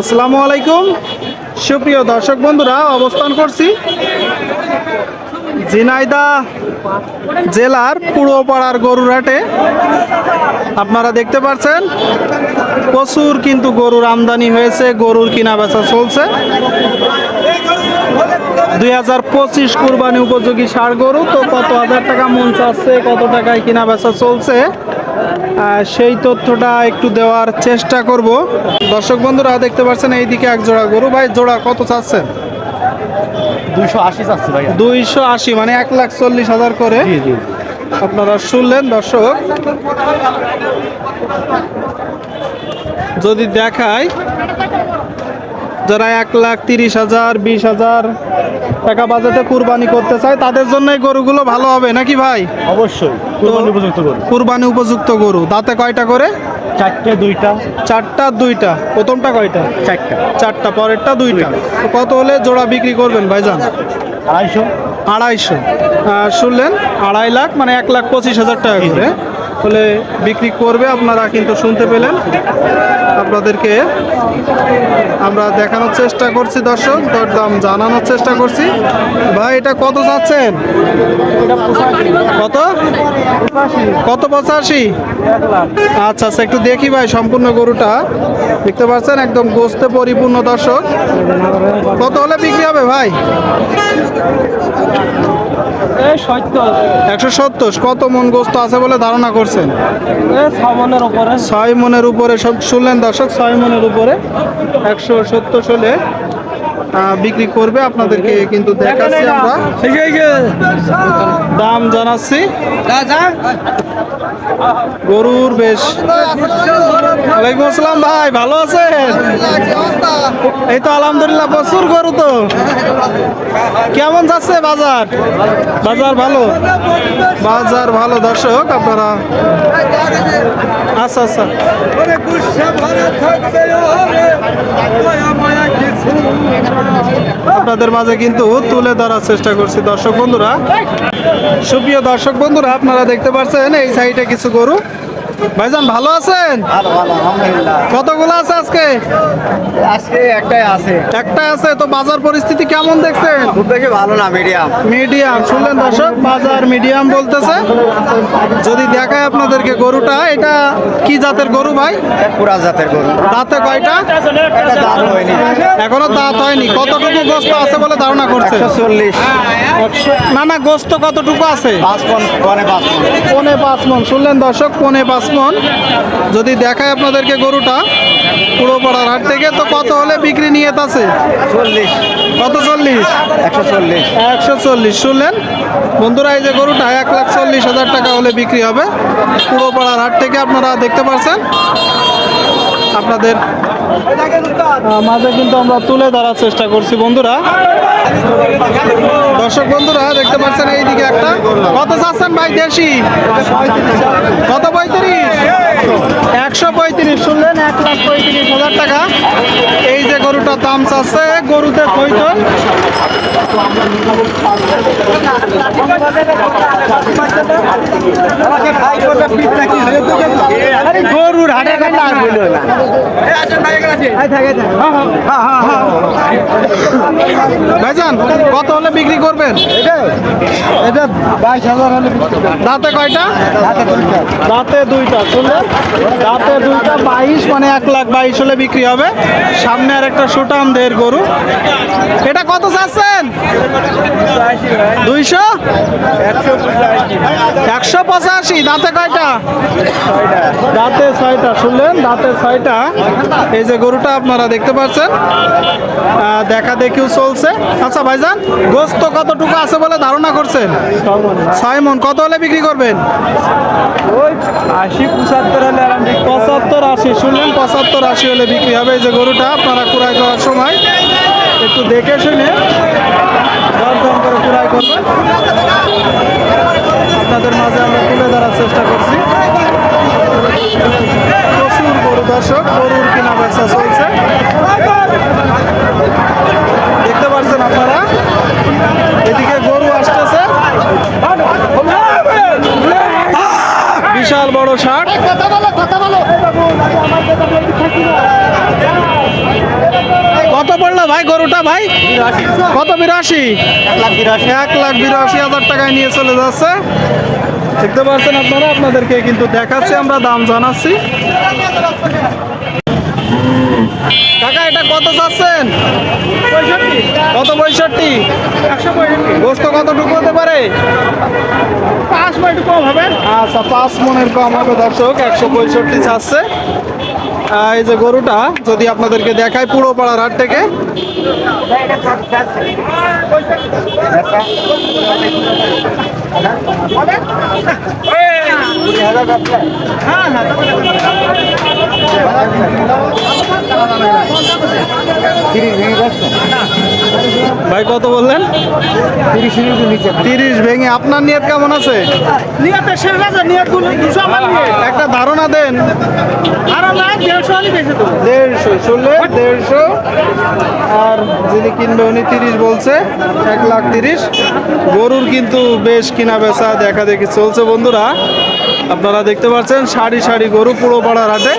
আসসালামু আলাইকুম। সুপ্রিয় দর্শক বন্ধুরা, অবস্থান করছি ঝিনাইদা জেলার পূর্বপাড়ার গরুরহাটে। আপনারা দেখতে পাচ্ছেন, প্রচুর কিন্তু গরুর আমদানি হয়েছে, গরুর কিনা বেচা চলছে। দুই হাজার পঁচিশ কুরবানি উপযোগী ষাড় গরু, তো কত হাজার টাকা মন চাচ্ছে, কত টাকায় কিনা বেচা চলছে? সেই তথ্যটা একটু দেওয়ার চেষ্টা করব। দর্শক বন্ধুরা দেখতে পাচ্ছেন এইদিকে এক জোড়া গরু। ভাই জোড়া কত চাচ্ছেন? দুইশো আশি চাচ্ছি ভাই দুইশো আশি মানে এক লাখ চল্লিশ হাজার করে। আপনারা শুনলেন দর্শক। যদি দেখায় যারা এক লাখ তিরিশ হাজার বিশ হাজার টাকা বাজেটে কুরবানি করতে চায় তাদের জন্য এই গরুগুলো ভালো হবে নাকি ভাই? অবশ্যই কুরবানি উপযুক্ত করুন কুরবানি উপযুক্ত গরু। দাঁতে কয়টা করে? চারটে দুইটা। চারটা দুইটা। প্রথমটা কয়টা? চারটা। চারটা পরেরটা দুইটা। কত হলে জোড়া বিক্রি করবেন ভাইজান? আড়াইশো। আড়াইশো। আহ, শুনলেন আড়াই লাখ মানে এক লাখ পঁচিশ হাজার টাকা করে। হলে বিক্রি করবে আপনারা কিন্তু শুনতে পেলেন। আপনাদেরকে আমরা দেখানোর চেষ্টা করছি দর্শক দরদাম জানানোর চেষ্টা করছি। ভাই এটা কত যাচ্ছেন? কত? কত পঁচাশি? আচ্ছা আচ্ছা একটু দেখি ভাই সম্পূর্ণ গরুটা। দেখতে পাচ্ছেন একদম গোস্তে পরিপূর্ণ দর্শক। কত হলে বিক্রি হবে ভাই? একশো সত্তর। কত মন গোস্ত আছে বলে ধারণা করছেন? এই ছমনের উপরে। ছয় মনের উপরে সব শুনলেন দর্শক? ছয় মনের উপরে একশো সত্তর হলে বিক্রি করবে, আপনাদেরকে কিন্তু দেখাচ্ছি আমরা। দাম জানাচ্ছি। গরুর বেশ। ওয়ালাইকুম আসসালাম ভাই, ভালো আছেন? এই তো আলহামদুলিল্লাহ, প্রচুর গরু তো। কেমন যাচ্ছে বাজার? বাজার ভালো? বাজার ভালো, দর্শক, আপনারা আচ্ছা আচ্ছা। আপনাদের মাঝে কিন্তু তুলে ধরার চেষ্টা করছি, দর্শক বন্ধুরা। সুপ্রিয় দর্শক বন্ধুরা, আপনারা দেখতে পাচ্ছেন এই সাইডে কিছু গরু। ভাইজান ভালো আছেন? ভালো ভালো আলহামদুলিল্লাহ। কতগুলো আছে আজকে? আজকে একটাই আছে। একটা আছে তো বাজার পরিস্থিতি কেমন দেখছেন? খুব বেশি ভালো না মিডিয়াম মিডিয়াম শুনলেন দর্শক বাজার মিডিয়াম বলতেছে। যদি দেখায় আপনাদেরকে গরুটা এটা কি জাতের গরু ভাই? পুরা জাতের গরু। দাঁতে কয়টা? এখনও দাঁত হয়নি। কতটুকু গোস্ত আছে বলে ধারণা করছে চল্লিশ। না না গোস্ত কতটুকু আছে? পাঁচ পন পাঁচ পনে পাঁচ মন। শুনলেন দর্শক পনে পাঁচ মন যদি দেখায় আপনাদেরকে গরুটা পুরো পাড়ার হাট থেকে তো কত হলে বিক্রি নিয়ে আছে? চল্লিশ। কত চল্লিশ? একশো চল্লিশ। একশো চল্লিশ। শুনলেন? বন্ধুরা এই যে গরুটা এক লাখ চল্লিশ হাজার টাকা হলে বিক্রি হবে। পুরো পাড়ার হাট থেকে আপনারা দেখতে পাচ্ছেন আপনাদের মাঝে কিন্তু আমরা তুলে ধরার চেষ্টা করছি বন্ধুরা। দর্শক বন্ধুরা, দেখতে পাচ্ছেন এইদিকে একটা। কত চাচ্ছেন ভাই দেশি? কত পঁয়ত্রিশ? একশো পঁয়ত্রিশ, শুনলেন? এক লাখ পঁয়ত্রিশ হাজার টাকা। দাম চাচ্ছে গরুতে কইতন গরুর না। ভাইজান, কত হলে বিক্রি করবেন? এটা বাইশ হাজার হলে দাঁতে কয়টা? দাঁতে দুইটা, শুনলেন? দাঁতে দুইটা, বাইশ মানে এক লাখ বাইশ হলে বিক্রি হবে। সামনে আর একটা দের গরু। এটা কত চাচ্ছেন? দুইশো? একশো পঁচাশি। দাঁতে কয়টা? দাঁতে ছয়টা। শুনলেন? দাঁতে ছয়টা। এই যে গরুটা আপনারা দেখতে পাচ্ছেন। দেখা দেখিও চলছে। আচ্ছা ভাইজান গোস্ত কতটুকু আছে বলে ধারণা করছেন? ছয় মন কত হলে বিক্রি করবেন? ওই আশি পঁচাত্তর হলে পঁচাত্তর আশি শুনলেন পঁচাত্তর আশি হলে বিক্রি হবে। এই যে গরুটা আপনারা কুড়াই করার সময় একটু দেখে শুনে দরদাম করে ক্রয় করবেন। আপনাদের মাঝে আমরা তুলে ধরার চেষ্টা করছি। প্রচুর গরু দর্শক গরুর কিনা বেচা চলছে দেখতে পাচ্ছেন আপনারা এদিকে গরু আসতেছে বড় শার্ট গরুটা ভাই? কত বিরাশি? এক লাখ বিরাশি। এক লাখ বিরাশি হাজার টাকায় নিয়ে চলে যাচ্ছে। দেখতে পাচ্ছেন আপনারা আপনাদেরকে কিন্তু দেখাচ্ছি আমরা দাম জানাচ্ছি। কাকা এটা কত চাচ্ছেন? কত পঁয়ষট্টি? গোস্ত কতটুকু হতে পারে? পাঁচ হবে আচ্ছা পাঁচ মনের কম হবে দর্শক, একশো পঁয়ষট্টি চাচ্ছে। এই যে গরুটা, যদি আপনাদেরকে দেখায় পুরো পাড়ার হাট থেকে। ভাই কত বললেন? তিরিশ ভেঙে আপনার নিয়ত কেমন আছে? একটা ধারণা দেন। আর দেড়শো দেড়শো দেড়শো। আর যিনি কিনবে উনি তিরিশ বলছে এক লাখ তিরিশ। গরুর কিন্তু বেশ কিনা বেচা দেখা দেখি চলছে বন্ধুরা। আপনারা দেখতে পাচ্ছেন সারি সারি গরু পুরো পাড়ার হাটে।